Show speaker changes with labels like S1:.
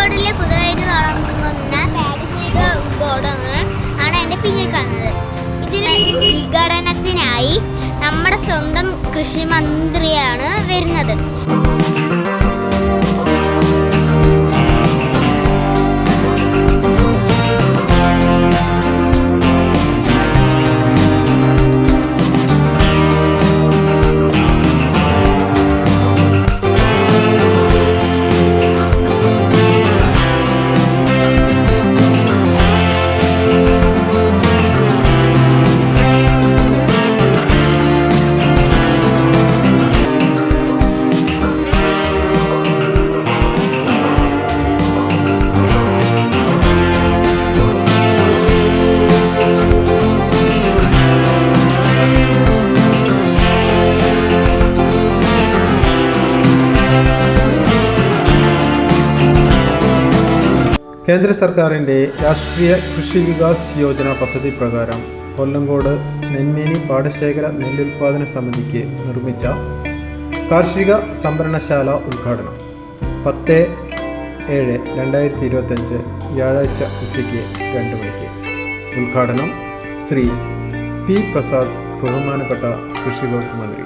S1: കാസർഗോഡിലെ പുതുതായിട്ട് തുടങ്ങുന്ന പാരിസ് ഗോഡങ്ങൾ ആണ് എന്റെ പിന്നിൽ കാണുന്നത്. ഇതിന് ഉദ്ഘാടനത്തിനായി നമ്മുടെ സ്വന്തം കൃഷി മന്ത്രിയാണ് വരുന്നത്.
S2: കേന്ദ്ര സർക്കാരിന്റെ രാഷ്ട്രീയ കൃഷി വികാസ് യോജന പദ്ധതി പ്രകാരം കൊല്ലങ്കോട് നെന്മേനി പാടശേഖര നെല്ലുൽപാദന സമിതിക്ക് നിർമ്മിച്ച കാർഷിക സംഭരണശാല ഉദ്ഘാടനം. പത്ത് ഏഴ് രണ്ടായിരത്തി ഇരുപത്തഞ്ച് വ്യാഴാഴ്ച ഉച്ചയ്ക്ക് രണ്ട് മണിക്ക്. ഉദ്ഘാടനം ശ്രീ പി പ്രസാദ് ബഹുമാനപ്പെട്ട കൃഷി വകുപ്പ് മന്ത്രി